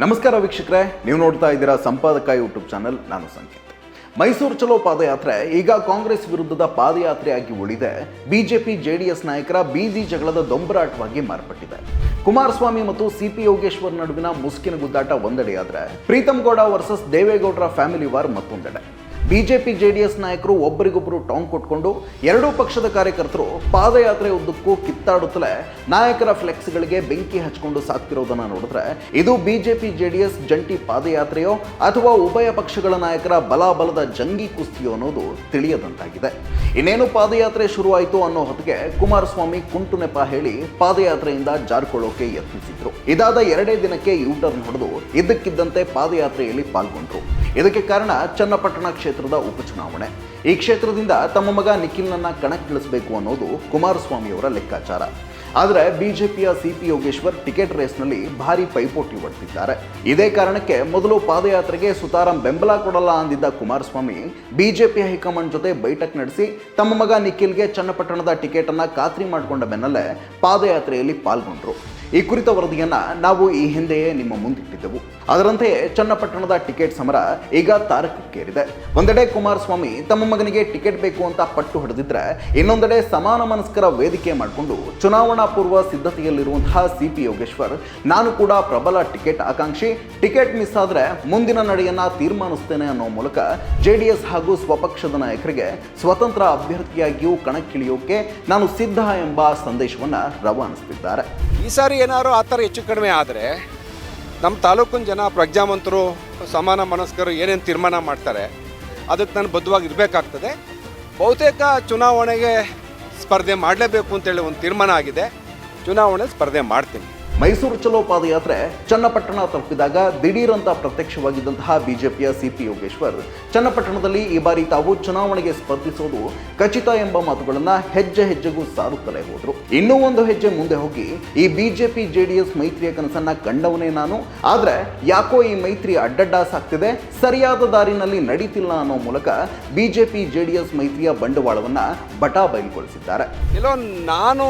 ನಮಸ್ಕಾರ ವೀಕ್ಷಕರೇ, ನೀವು ನೋಡ್ತಾ ಇದ್ದೀರಾ ಸಂಪಾದಕ ಯೂಟ್ಯೂಬ್ ಚಾನಲ್, ನಾನು ಸಂಕೇತ್. ಮೈಸೂರು ಚಲೋ ಪಾದಯಾತ್ರೆ, ಈಗ ಕಾಂಗ್ರೆಸ್ ವಿರುದ್ಧದ ಪಾದಯಾತ್ರೆಯಾಗಿ ಉಳಿದೆ. ಬಿಜೆಪಿ ಜೆಡಿಎಸ್ ನಾಯಕರ ಬೀದಿ ಜಗಳದ ದೊಂಬರಾಟವಾಗಿ ಮಾರ್ಪಟ್ಟಿದೆ. ಕುಮಾರಸ್ವಾಮಿ ಮತ್ತು ಸಿಪಿ ಯೋಗೇಶ್ವರ್ ನಡುವಿನ ಮುಸ್ಕಿನ ಗುದ್ದಾಟ ಒಂದೆಡೆಯಾದ್ರೆ ಪ್ರೀತಮ್ ಗೌಡ ವರ್ಸಸ್ ದೇವೇಗೌಡರ ಫ್ಯಾಮಿಲಿ ವಾರ್ ಮತ್ತೊಂದೆಡೆ. ಬಿಜೆಪಿ ಎಸ್ ನಾಯಕರು ಒಬ್ಬರಿಗೊಬ್ಬರು ಟಾಂಗ್ ಕೊಟ್ಕೊಂಡು ಎರಡೂ ಪಕ್ಷದ ಕಾರ್ಯಕರ್ತರು ಪಾದಯಾತ್ರೆ ಉದ್ದಕ್ಕೂ ಕಿತ್ತಾಡುತ್ತಲೇ ನಾಯಕರ ಫ್ಲೆಕ್ಸ್ಗಳಿಗೆ ಬೆಂಕಿ ಹಚ್ಕೊಂಡು ಸಾಕ್ತಿರೋದನ್ನ ನೋಡಿದ್ರೆ ಇದು ಬಿಜೆಪಿ ಎಸ್ ಜಂಟಿ ಪಾದಯಾತ್ರೆಯೋ ಅಥವಾ ಉಭಯ ಪಕ್ಷಗಳ ನಾಯಕರ ಬಲಾಬಲದ ಜಂಗಿ ಕುಸ್ತಿಯೋ ಅನ್ನೋದು ತಿಳಿಯದಂತಾಗಿದೆ. ಇನ್ನೇನು ಪಾದಯಾತ್ರೆ ಶುರುವಾಯಿತು ಅನ್ನೋ ಹೊತ್ತಿಗೆ ಕುಮಾರಸ್ವಾಮಿ ಕುಂಟು ನೆಪ ಹೇಳಿ ಪಾದಯಾತ್ರೆಯಿಂದ ಜಾರ್ಕೊಳ್ಳೋಕೆ ಯತ್ನಿಸಿದ್ರು. ಇದಾದ ಎರಡೇ ದಿನಕ್ಕೆ ಯೂಟರ್ನ್ ಹೊಡೆದು ಇದ್ದಕ್ಕಿದ್ದಂತೆ ಪಾದಯಾತ್ರೆಯಲ್ಲಿ ಪಾಲ್ಗೊಂಡ್ರು. ಇದಕ್ಕೆ ಕಾರಣ ಚನ್ನಪಟ್ಟಣ ಕ್ಷೇತ್ರದ ಉಪಚುನಾವಣೆ. ಈ ಕ್ಷೇತ್ರದಿಂದ ತಮ್ಮ ಮಗ ನಿಖಿಲ್ನನ್ನ ಕಣಕ್ಕಿಳಿಸಬೇಕು ಅನ್ನೋದು ಕುಮಾರಸ್ವಾಮಿಯವರ ಲೆಕ್ಕಾಚಾರ. ಆದರೆ ಬಿಜೆಪಿಯ ಸಿಪಿ ಯೋಗೇಶ್ವರ್ ಟಿಕೆಟ್ ರೇಸ್ನಲ್ಲಿ ಭಾರಿ ಪೈಪೋಟಿ ಹೊಡೆದಿದ್ದಾರೆ ಇದೇ ಕಾರಣಕ್ಕೆ ಮೊದಲು ಪಾದಯಾತ್ರೆಗೆ ಸುತಾರಾಂ ಬೆಂಬಲ ಕೊಡಲ್ಲ ಅಂದಿದ್ದ ಕುಮಾರಸ್ವಾಮಿ ಬಿಜೆಪಿ ಹೈಕಮಾಂಡ್ ಜೊತೆ ಬೈಠಕ್ ನಡೆಸಿ ತಮ್ಮ ಮಗ ನಿಖಿಲ್ಗೆ ಚನ್ನಪಟ್ಟಣದ ಟಿಕೆಟ್ ಅನ್ನ ಖಾತ್ರಿ ಮಾಡಿಕೊಂಡ ಬೆನ್ನಲ್ಲೇ ಪಾದಯಾತ್ರೆಯಲ್ಲಿ ಪಾಲ್ಗೊಂಡ್ರು. ಈ ಕುರಿತ ವರದಿಯನ್ನ ನಾವು ಈ ಹಿಂದೆಯೇ ನಿಮ್ಮ ಮುಂದಿಟ್ಟಿದ್ದೆವು. ಅದರಂತೆ ಚನ್ನಪಟ್ಟಣದ ಟಿಕೆಟ್ ಸಮರ ಈಗ ತಾರಕಕ್ಕೇರಿದೆ. ಒಂದೆಡೆ ಕುಮಾರಸ್ವಾಮಿ ತಮ್ಮ ಮಗನಿಗೆ ಟಿಕೆಟ್ ಬೇಕು ಅಂತ ಪಟ್ಟು ಹೊಡೆದಿದ್ರೆ ಇನ್ನೊಂದೆಡೆ ಸಮಾನ ಮನಸ್ಕರ ವೇದಿಕೆ ಮಾಡಿಕೊಂಡು ಚುನಾವಣಾ ಪೂರ್ವ ಸಿದ್ಧತೆಯಲ್ಲಿರುವಂತಹ ಸಿ ಪಿ ಯೋಗೇಶ್ವರ್, ನಾನು ಕೂಡ ಪ್ರಬಲ ಟಿಕೆಟ್ ಆಕಾಂಕ್ಷಿ, ಟಿಕೆಟ್ ಮಿಸ್ ಆದ್ರೆ ಮುಂದಿನ ನಡೆಯನ್ನ ತೀರ್ಮಾನಿಸ್ತೇನೆ ಅನ್ನೋ ಮೂಲಕ ಜೆಡಿಎಸ್ ಹಾಗೂ ಸ್ವಪಕ್ಷದ ನಾಯಕರಿಗೆ ಸ್ವತಂತ್ರ ಅಭ್ಯರ್ಥಿಯಾಗಿಯೂ ಕಣಕ್ಕಿಳಿಯೋಕೆ ನಾನು ಸಿದ್ಧ ಎಂಬ ಸಂದೇಶವನ್ನ ರವಾನಿಸುತ್ತಿದ್ದಾರೆ ಈ ಸಾರಿ ಏನಾದ್ರು ಆ ಥರ ಹೆಚ್ಚು ಕಡಿಮೆ ಆದರೆ ನಮ್ಮ ತಾಲೂಕಿನ ಜನ ಪ್ರಜ್ಞಾವಂತರು, ಸಮಾನ ಮನಸ್ಕರು ಏನೇನು ತೀರ್ಮಾನ ಮಾಡ್ತಾರೆ, ಅದಕ್ಕೆ ನಾನು ಬದ್ಧವಾಗಿ ಇರಬೇಕಾಗ್ತದೆ. ಬಹುತೇಕ ಚುನಾವಣೆಗೆ ಸ್ಪರ್ಧೆ ಮಾಡಲೇಬೇಕು ಅಂತೇಳಿ ಒಂದು ತೀರ್ಮಾನ ಆಗಿದೆ. ಚುನಾವಣೆ ಸ್ಪರ್ಧೆ ಮಾಡ್ತೀನಿ. ಮೈಸೂರು ಚಲೋ ಪಾದಯಾತ್ರೆ ಚನ್ನಪಟ್ಟಣ ತಲುಪಿದಾಗ ದಿಢೀರಂತ ಪ್ರತ್ಯಕ್ಷವಾಗಿದ್ದಂತಹ ಬಿಜೆಪಿಯ ಸಿಪಿ ಯೋಗೇಶ್ವರ್. ಚನ್ನಪಟ್ಟಣದಲ್ಲಿ ಈ ಬಾರಿ ತಾವು ಚುನಾವಣೆಗೆ ಸ್ಪರ್ಧಿಸೋದು ಖಚಿತ ಎಂಬ ಮಾತುಗಳನ್ನ ಹೆಜ್ಜೆ ಹೆಜ್ಜೆಗೂ ಸಾರುತ್ತಲೇ ಹೋದರು. ಇನ್ನೂ ಒಂದು ಹೆಜ್ಜೆ ಮುಂದೆ ಹೋಗಿ ಈ ಬಿಜೆಪಿ ಜೆಡಿಎಸ್ ಮೈತ್ರಿಯ ಕನಸನ್ನ ಕಂಡವನೇ ನಾನು. ಆದರೆ ಯಾಕೋ ಈ ಮೈತ್ರಿ ಅಡ್ಡಡ್ಡ ಸಾಕ್ತಿದೆ ಸರಿಯಾದ ದಾರಿನಲ್ಲಿ ನಡೀತಿಲ್ಲ ಅನ್ನೋ ಮೂಲಕ ಬಿಜೆಪಿ ಜೆಡಿಎಸ್ ಮೈತ್ರಿಯ ಬಂಡವಾಳವನ್ನ ಬಟಾ ಬಯಲುಗೊಳಿಸಿದ್ದಾರೆ. ನಾನು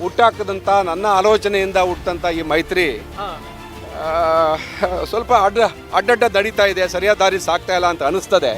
ಹುಟ್ಟಾಕದಂಥ ನನ್ನ ಆಲೋಚನೆಯಿಂದ ಹುಟ್ಟಂಥ ಈ ಮೈತ್ರಿ ಆ, ಸ್ವಲ್ಪ ಅಡ್ಡ ಅಡ್ಡಡ್ಡ ನಡೀತಾ ಇದೆ ಸರಿಯಾದ ದಾರಿ ಸಾಕ್ತಾ ಇಲ್ಲ ಅಂತ ಅನಿಸ್ತದೆ.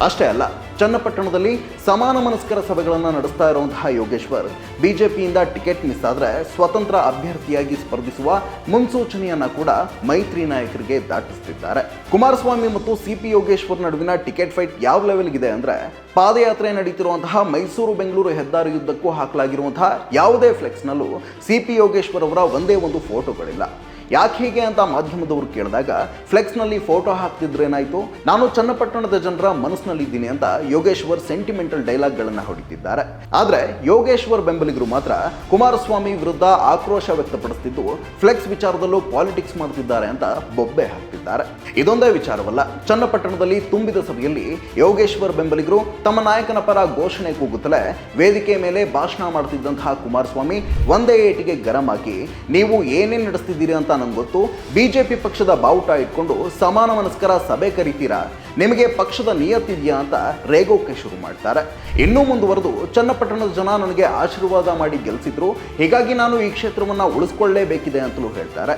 ಅಷ್ಟೇ ಅಲ್ಲ ಚನ್ನಪಟ್ಟಣದಲ್ಲಿ ಸಮಾನ ಮನಸ್ಕರ ಸಭೆಗಳನ್ನು ನಡೆಸ್ತಾ ಇರುವಂತಹ ಯೋಗೇಶ್ವರ್. ಬಿಜೆಪಿಯಿಂದ ಟಿಕೆಟ್ ಮಿಸ್ ಆದರೆ ಸ್ವತಂತ್ರ ಅಭ್ಯರ್ಥಿಯಾಗಿ ಸ್ಪರ್ಧಿಸುವ ಮುನ್ಸೂಚನೆಯನ್ನ ಕೂಡ ಮೈತ್ರಿ ನಾಯಕರಿಗೆ ದಾಟಿಸುತ್ತಿದ್ದಾರೆ ಕುಮಾರಸ್ವಾಮಿ ಮತ್ತು ಸಿಪಿ ಯೋಗೇಶ್ವರ್ ನಡುವಿನ ಟಿಕೆಟ್ ಫೈಟ್ ಯಾವ ಲೆವೆಲ್ಗಿದೆ ಅಂದ್ರೆ ಪಾದಯಾತ್ರೆ ನಡೀತಿರುವಂತಹ ಮೈಸೂರು ಬೆಂಗಳೂರು ಹೆದ್ದಾರಿಯುದ್ದಕ್ಕೂ ಹಾಕಲಾಗಿರುವಂತಹ ಯಾವುದೇ ಫ್ಲೆಕ್ಸ್ನಲ್ಲೂ ಸಿಪಿ ಯೋಗೇಶ್ವರ್ ಅವರ ಒಂದೇ ಒಂದು ಫೋಟೋಗಳಿಲ್ಲ. ಯಾಕೆ ಹೀಗೆ ಅಂತ ಮಾಧ್ಯಮದವರು ಕೇಳಿದಾಗ, ಫ್ಲೆಕ್ಸ್ನಲ್ಲಿ ಫೋಟೋ ಹಾಕ್ತಿದ್ರೇನಾಯ್ತು ನಾನು ಚನ್ನಪಟ್ಟಣದ ಜನರ ಮನಸ್ಸಿನಲ್ಲಿದ್ದೀನಿ ಅಂತ ಯೋಗೇಶ್ವರ್ ಸೆಂಟಿಮೆಂಟಲ್ ಡೈಲಾಗ್ಗಳನ್ನು ಹೊಡಿತಿದ್ದಾರೆ. ಆದರೆ, ಯೋಗೇಶ್ವರ್ ಬೆಂಬಲಿಗರು ಮಾತ್ರ ಕುಮಾರಸ್ವಾಮಿ ವಿರುದ್ಧ ಆಕ್ರೋಶ ವ್ಯಕ್ತಪಡಿಸ್ತಿದ್ದು, ಫ್ಲೆಕ್ಸ್ ವಿಚಾರದಲ್ಲೂ ಪಾಲಿಟಿಕ್ಸ್ ಮಾಡುತ್ತಿದ್ದಾರೆ ಅಂತ ಬೊಬ್ಬೆ ಹಾಕ್ತಿದ್ದಾರೆ. ಇದೊಂದೇ ವಿಚಾರವಲ್ಲ, ಚನ್ನಪಟ್ಟಣದಲ್ಲಿ ತುಂಬಿದ ಸಭೆಯಲ್ಲಿ ಯೋಗೇಶ್ವರ್ ಬೆಂಬಲಿಗರು ತಮ್ಮ ನಾಯಕನ ಪರ ಘೋಷಣೆ ಕೂಗುತ್ತಲೇ ವೇದಿಕೆ ಮೇಲೆ ಭಾಷಣ ಮಾಡುತ್ತಿದ್ದಂತಹ ಕುಮಾರಸ್ವಾಮಿ, ಒಂದೇ ಏಟಿಗೆ ಗರಂ ಹಾಕಿ ನೀವು ಏನೇನು ನಡೆಸ್ತಿದ್ದೀರಿ ಅಂತ ನಂಗೆ ಗೊತ್ತು. ಬಿಜೆಪಿ ಪಕ್ಷದ ಬಾವುಟ ಇಟ್ಕೊಂಡು ಸಮಾನ ಮನಸ್ಕರ ಸಭೆ ಕರಿತೀರಾ? ನಿಮಗೆ ಪಕ್ಷದ ನಿಯತ್ತಿದೆಯಾ ಅಂತ ರೇಗೋಕೆ ಶುರು ಮಾಡ್ತಾರೆ. ಇನ್ನೂ ಮುಂದುವರೆದು ಚನ್ನಪಟ್ಟಣದ ಜನ ನನಗೆ ಆಶೀರ್ವಾದ ಮಾಡಿ ಗೆಲ್ಸಿದ್ರು. ಹೀಗಾಗಿ ನಾನು ಈ ಕ್ಷೇತ್ರವನ್ನ ಉಳಿಸ್ಕೊಳ್ಳೇಬೇಕಿದೆ ಅಂತಲೂ ಹೇಳ್ತಾರೆ.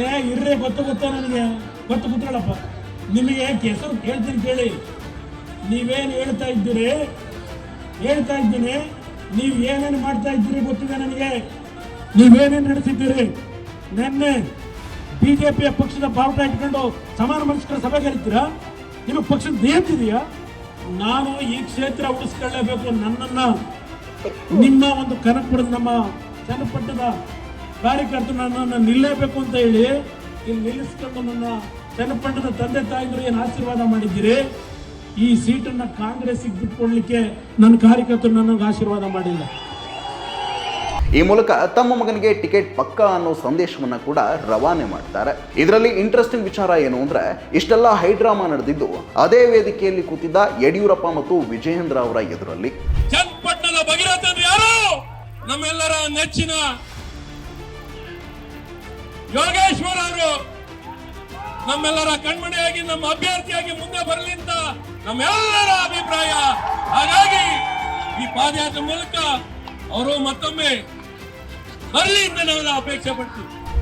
ಏ ಗೊತ್ತು ನನಗೆ. ಗೊತ್ತು ನಿಮಗೆ ಹೆಸರು ಕೇಳ್ತೀನಿ ಕೇಳಿ. ನೀವೇನು ಹೇಳ್ತಾ ಇದ್ದೀರಿ? ಹೇಳ್ತಾ ಇದ್ದೀನಿ. ನೀವು ಏನೇನು ಮಾಡ್ತಾ ಇದ್ದೀರಿ ಗೊತ್ತಿದೆ ನನಗೆ. ನೀವೇನೇನು ನಡೆಸಿದ್ದೀರಿ? ನಿನ್ನೆ ಬಿಜೆಪಿಯ ಪಕ್ಷದ ಬಾವುಟ ಇಟ್ಕೊಂಡು ಸಮಾನ ಮನಸ್ಕರ ಸಭೆ ಕರೀತೀರಾ ನಿಮಗೆ ಪಕ್ಷದ ದೇಹದಿದೆಯಾ ನಾನು ಈ ಕ್ಷೇತ್ರ ಉಳಿಸ್ಕೊಳ್ಳೇಬೇಕು ನನ್ನನ್ನ. ನಿಮ್ಮ ಒಂದು ಕನಕಪುರದ ನಮ್ಮ ಚನ್ನಪಟ್ಟದ ಕಾರ್ಯಕರ್ತರು ನನ್ನನ್ನು ನಿಲ್ಲೇಬೇಕು ಅಂತ ಹೇಳಿ ಇಲ್ಲಿ ನಿಲ್ಲಿಸ್ಕೊಂಡು ನನ್ನ ಚನ್ನಪಟ್ಟದ ತಂದೆ ತಾಯಿದ್ರು ಏನು ಆಶೀರ್ವಾದ ಮಾಡಿದ್ದೀರಿ? ಈ ಸೀಟನ್ನು ಕಾಂಗ್ರೆಸ್ಗೆ ಬಿಟ್ಕೊಡ್ಲಿಕ್ಕೆ ನನ್ನ ಕಾರ್ಯಕರ್ತರು ನನಗೆ ಆಶೀರ್ವಾದ ಮಾಡಿಲ್ಲ. ಈ ಮೂಲಕ ತಮ್ಮ ಮಗನಿಗೆ ಟಿಕೆಟ್ ಪಕ್ಕ ಅನ್ನೋ ಸಂದೇಶವನ್ನ ಕೂಡ ರವಾನೆ ಮಾಡ್ತಾರೆ. ಇದರಲ್ಲಿ ಇಂಟ್ರೆಸ್ಟಿಂಗ್ ವಿಚಾರ ಏನು ಅಂದ್ರೆ, ಇಷ್ಟೆಲ್ಲ ಹೈಡ್ರಾಮಾ ನಡೆದಿದ್ದು ಅದೇ ವೇದಿಕೆಯಲ್ಲಿ ಕೂತಿದ್ದ ಯಡಿಯೂರಪ್ಪ ಮತ್ತು ವಿಜಯೇಂದ್ರ ಅವರ ಎದುರಲ್ಲಿ. ಚನ್ನಪಟ್ಟಣದ ನಮ್ಮೆಲ್ಲರ ನೆಚ್ಚಿನ ಯೋಗೇಶ್ವರ ಅವರು. ನಮ್ಮೆಲ್ಲರ ಕಣ್ಮಣಿಯಾಗಿ ನಮ್ಮ ಅಭ್ಯರ್ಥಿಯಾಗಿ ಮುಂದೆ ಬರಲಿ ಅಂತ ನಮ್ಮೆಲ್ಲರ ಅಭಿಪ್ರಾಯ. ಹಾಗಾಗಿ ಈ ಪಾದಯಾತ್ರೆ ಮೂಲಕ ಅವರು ಮತ್ತೊಮ್ಮೆ ನಾವೆಲ್ಲ ಅಪೇಕ್ಷೆ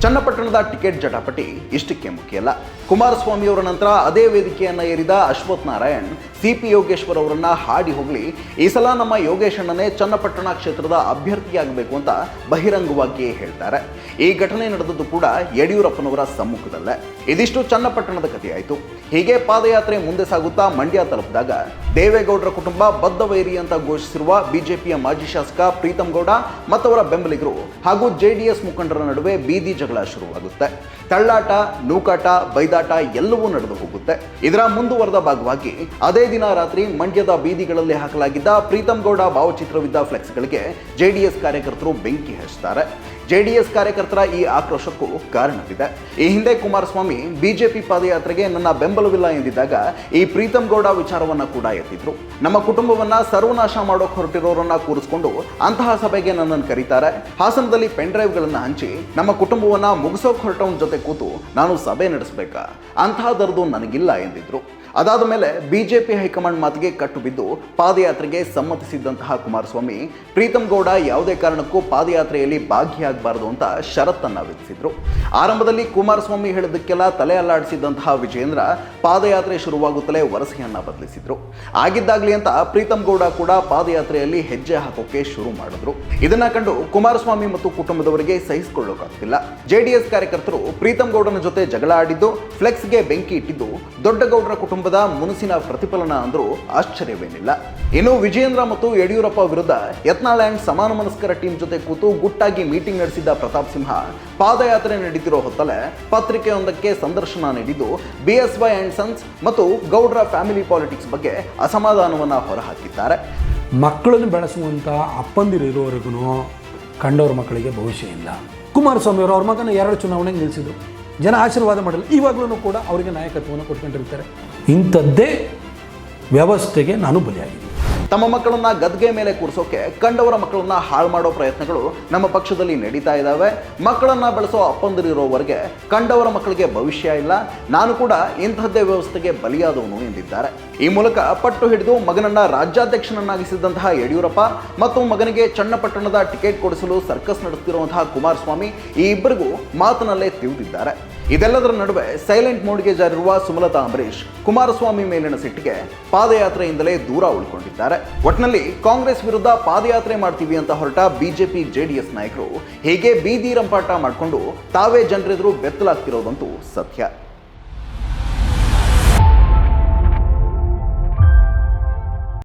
ಚನ್ನಪಟ್ಟಣದ ಟಿಕೆಟ್ ಜಟಾಪಟಿ ಇಷ್ಟಕ್ಕೆ ಮುಖ್ಯ ಅಲ್ಲ. ಕುಮಾರಸ್ವಾಮಿ ಅವರ ನಂತರ ಅದೇ ವೇದಿಕೆಯನ್ನ ಏರಿದ ಅಶ್ವಥ್ ನಾರಾಯಣ್ ಸಿ ಪಿ ಯೋಗೇಶ್ವರ್ ಅವರನ್ನ ಹಾಡಿ ಹೋಗಲಿ ಈ ಸಲ ನಮ್ಮ ಯೋಗೇಶ್ ಅಣ್ಣನೇ ಚನ್ನಪಟ್ಟಣ ಕ್ಷೇತ್ರದ ಅಭ್ಯರ್ಥಿಯಾಗಬೇಕು ಅಂತ ಬಹಿರಂಗವಾಗಿಯೇ ಹೇಳ್ತಾರೆ. ಈ ಘಟನೆ ನಡೆದದ್ದು ಕೂಡ ಯಡಿಯೂರಪ್ಪನವರ ಸಮ್ಮುಖದಲ್ಲೇ. ಇದಿಷ್ಟು ಚನ್ನಪಟ್ಟಣದ ಕಥೆಯಾಯಿತು. ಹೀಗೆ ಪಾದಯಾತ್ರೆ ಮುಂದೆ ಸಾಗುತ್ತಾ ಮಂಡ್ಯ ತಲುಪಿದಾಗ ದೇವೇಗೌಡರ ಕುಟುಂಬ ಬದ್ಧವೈರಿ ಅಂತ ಘೋಷಿಸಿರುವ ಬಿಜೆಪಿಯ ಮಾಜಿ ಶಾಸಕ ಪ್ರೀತಮ್ ಗೌಡ ಮತ್ತವರ ಬೆಂಬಲಿಗರು ಹಾಗೂ ಜೆಡಿಎಸ್ ಮುಖಂಡರ ನಡುವೆ ಬೀದಿ ಜಗಳ ಶುರುವಾಗುತ್ತೆ. ತಳ್ಳಾಟ, ನೂಕಾಟ, ಬೈದಾಟ ಎಲ್ಲವೂ ನಡೆದು ಹೋಗುತ್ತೆ. ಇದರ ಮುಂದುವರೆದ ಭಾಗವಾಗಿ ಅದೇ ದಿನ ರಾತ್ರಿ ಮಂಡ್ಯದ ಬೀದಿಗಳಲ್ಲಿ ಹಾಕಲಾಗಿದ್ದ ಪ್ರೀತಂ ಗೌಡ ಭಾವಚಿತ್ರವಿದ್ದ ಫ್ಲೆಕ್ಸ್ಗಳಿಗೆ ಜೆಡಿಎಸ್ ಕಾರ್ಯಕರ್ತರು ಬೆಂಕಿ ಹಚ್ತಾರೆ. ಜೆಡಿಎಸ್ ಕಾರ್ಯಕರ್ತರ ಈ ಆಕ್ರೋಶಕ್ಕೂ ಕಾರಣವಿದೆ. ಈ ಹಿಂದೆ ಕುಮಾರಸ್ವಾಮಿ ಬಿಜೆಪಿ ಪಾದಯಾತ್ರೆಗೆ ನನ್ನ ಬೆಂಬಲವಿಲ್ಲ ಎಂದಿದ್ದಾಗ ಈ ಪ್ರೀತಂ ಗೌಡ ವಿಚಾರವನ್ನ ಕೂಡ ಎತ್ತಿದ್ರು. ನಮ್ಮ ಕುಟುಂಬವನ್ನ ಸರ್ವನಾಶ ಮಾಡೋಕ್ ಹೊರಟಿರೋರನ್ನ ಕೂರಿಸ್ಕೊಂಡು ಅಂತಹ ಸಭೆಗೆ ನನ್ನನ್ನು ಕರೀತಾರೆ. ಹಾಸನದಲ್ಲಿ ಪೆನ್ ಡ್ರೈವ್ಗಳನ್ನು ಹಂಚಿ ನಮ್ಮ ಕುಟುಂಬವನ್ನ ಮುಗಿಸೋಕ್ ಹೊರಟವನ ಜೊತೆ ಕೂತು ನಾನು ಸಭೆ ನಡೆಸಬೇಕಾ? ಅಂತಹ ದರದು ನನಗಿಲ್ಲ ಎಂದಿದ್ರು. ಅದಾದ ಮೇಲೆ ಬಿಜೆಪಿ ಹೈಕಮಾಂಡ್ ಮಾತಿಗೆ ಕಟ್ಟು ಬಿದ್ದು ಪಾದಯಾತ್ರೆಗೆ ಸಮ್ಮತಿಸಿದ್ದಂತಹ ಕುಮಾರಸ್ವಾಮಿ ಪ್ರೀತಮ್ ಗೌಡ ಯಾವುದೇ ಕಾರಣಕ್ಕೂ ಪಾದಯಾತ್ರೆಯಲ್ಲಿ ಭಾಗಿಯಾಗಬಾರದು ಅಂತ ಷರತ್ತನ್ನು ವಿಧಿಸಿದ್ರು. ಆರಂಭದಲ್ಲಿ ಕುಮಾರಸ್ವಾಮಿ ಹೇಳಿದ್ದಕ್ಕೆಲ್ಲ ತಲೆ ಅಲ್ಲಾಡಿಸಿದ್ದಂತಹ ವಿಜೇಂದ್ರ ಪಾದಯಾತ್ರೆ ಶುರುವಾಗುತ್ತಲೇ ವರಸೆಯನ್ನ ಬದಲಿಸಿದ್ರು. ಆಗಿದ್ದಾಗಲಿ ಅಂತ ಪ್ರೀತಮ್ ಗೌಡ ಕೂಡ ಪಾದಯಾತ್ರೆಯಲ್ಲಿ ಹೆಜ್ಜೆ ಹಾಕೋಕೆ ಶುರು ಮಾಡಿದ್ರು. ಇದನ್ನ ಕಂಡು ಕುಮಾರಸ್ವಾಮಿ ಮತ್ತು ಕುಟುಂಬದವರಿಗೆ ಸಹಿಸಿಕೊಳ್ಳೋಕಾಗ್ತಿಲ್ಲ. ಜೆಡಿಎಸ್ ಕಾರ್ಯಕರ್ತರು ಪ್ರೀತಮ್ ಗೌಡನ ಜೊತೆ ಜಗಳ ಆಡಿದ್ದು, ಫ್ಲೆಕ್ಸ್ಗೆ ಬೆಂಕಿ ಇಟ್ಟಿದ್ದು ದೊಡ್ಡಗೌಡರ ಕುಟುಂಬದ ಮುನಸಿನ ಪ್ರತಿಫಲನ ಅಂದ್ರೂ ಆಶ್ಚರ್ಯವೇನಿಲ್ಲ. ಇನ್ನು ವಿಜಯೇಂದ್ರ ಮತ್ತು ಯಡಿಯೂರಪ್ಪ ವಿರುದ್ಧ ಯತ್ನಾಲ್ಯಾಂಡ್ ಸಮಾನ ಮನಸ್ಕರ ಟೀಮ್ ಜೊತೆ ಕೂತು ಗುಟ್ಟಾಗಿ ಮೀಟಿಂಗ್ ನಡೆಸಿದ್ದ ಪ್ರತಾಪ್ ಸಿಂಹ ಪಾದಯಾತ್ರೆ ನಡೀತಿರೋ ಹೊತ್ತಲೇ ಪತ್ರಿಕೆಯೊಂದಕ್ಕೆ ಸಂದರ್ಶನ ನೀಡಿದ್ದು ಬಿಎಸ್ವೈ ಅಂಡ್ ಸನ್ಸ್ ಮತ್ತು ಗೌಡ್ರ ಫ್ಯಾಮಿಲಿ ಪಾಲಿಟಿಕ್ಸ್ ಬಗ್ಗೆ ಅಸಮಾಧಾನವನ್ನು ಹೊರಹಾಕಿದ್ದಾರೆ. ಮಕ್ಕಳನ್ನು ಬೆಳೆಸುವಂಥ ಅಪ್ಪಂದಿರು ಇರೋವರೆಗೂ ಕಂಡವ್ರ ಮಕ್ಕಳಿಗೆ ಭವಿಷ್ಯ ಇಲ್ಲ. ಕುಮಾರಸ್ವಾಮಿ ಅವರು ಅವ್ರ ಮಗನ ಎರಡು ಚುನಾವಣೆಗೆ ನಿಲ್ಲಿಸಿದ್ರು. ಜನ ಆಶೀರ್ವಾದ ಮಾಡಲ್ಲ ಇವಾಗಲೂ ಕೂಡ ಅವರಿಗೆ ನಾಯಕತ್ವವನ್ನು ಕೊಟ್ಕೊಂಡಿರ್ತಾರೆ. ಇಂಥದ್ದೇ ವ್ಯವಸ್ಥೆಗೆ ನಾನು ಬಲಿಯಾಗಿದ್ದೀನಿ. ತಮ್ಮ ಮಕ್ಕಳನ್ನ ಗದ್ಗೆ ಮೇಲೆ ಕೂರಿಸೋಕೆ ಕಂಡವರ ಮಕ್ಕಳನ್ನ ಹಾಳು ಮಾಡೋ ಪ್ರಯತ್ನಗಳು ನಮ್ಮ ಪಕ್ಷದಲ್ಲಿ ನಡೀತಾ ಇದ್ದಾವೆ ಮಕ್ಕಳನ್ನ ಬೆಳೆಸೋ ಅಪ್ಪಂದಿರಿರೋವರೆಗೆ ಕಂಡವರ ಮಕ್ಕಳಿಗೆ ಭವಿಷ್ಯ ಇಲ್ಲ. ನಾನು ಕೂಡ ಇಂಥದ್ದೇ ವ್ಯವಸ್ಥೆಗೆ ಬಲಿಯಾದವನು ಎಂದಿದ್ದಾರೆ. ಈ ಮೂಲಕ ಪಟ್ಟು ಹಿಡಿದು ಮಗನನ್ನ ರಾಜ್ಯಾಧ್ಯಕ್ಷನನ್ನಾಗಿಸಿದಂತಹ ಯಡಿಯೂರಪ್ಪ ಮತ್ತು ಮಗನಿಗೆ ಚನ್ನಪಟ್ಟಣದ ಟಿಕೆಟ್ ಕೊಡಿಸಲು ಸರ್ಕಸ್ ನಡೆಸುತ್ತಿರುವಂತಹ ಕುಮಾರಸ್ವಾಮಿ ಈ ಇಬ್ಬರಿಗೂ ಮಾತಿನಲ್ಲೇ ತಿಳಿದಿದ್ದಾರೆ ಇದೆಲ್ಲದರ ನಡುವೆ ಸೈಲೆಂಟ್ ಮೋಡ್ಗೆ ಜಾರಿರುವ ಸುಮಲತಾ ಅಂಬರೀಶ್ ಕುಮಾರಸ್ವಾಮಿ ಮೇಲಿನ ಸಿಟ್ಟಿಗೆ ಪಾದಯಾತ್ರೆಯಿಂದಲೇ ದೂರ ಉಳ್ಕೊಂಡಿದ್ದಾರೆ. ಒಟ್ನಲ್ಲಿ ಕಾಂಗ್ರೆಸ್ ವಿರುದ್ಧ ಪಾದಯಾತ್ರೆ ಮಾಡ್ತೀವಿ ಅಂತ ಹೊರಟ ಬಿಜೆಪಿ ಜೆಡಿಎಸ್ ನಾಯಕರು ಹೀಗೆ ಬೀದಿ ರಂಪಾಟ ಮಾಡಿಕೊಂಡು ತಾವೇ ಜನರೆದುರು ಬೆತ್ತಲಾಗ್ತಿರೋದಂತೂ ಸತ್ಯ.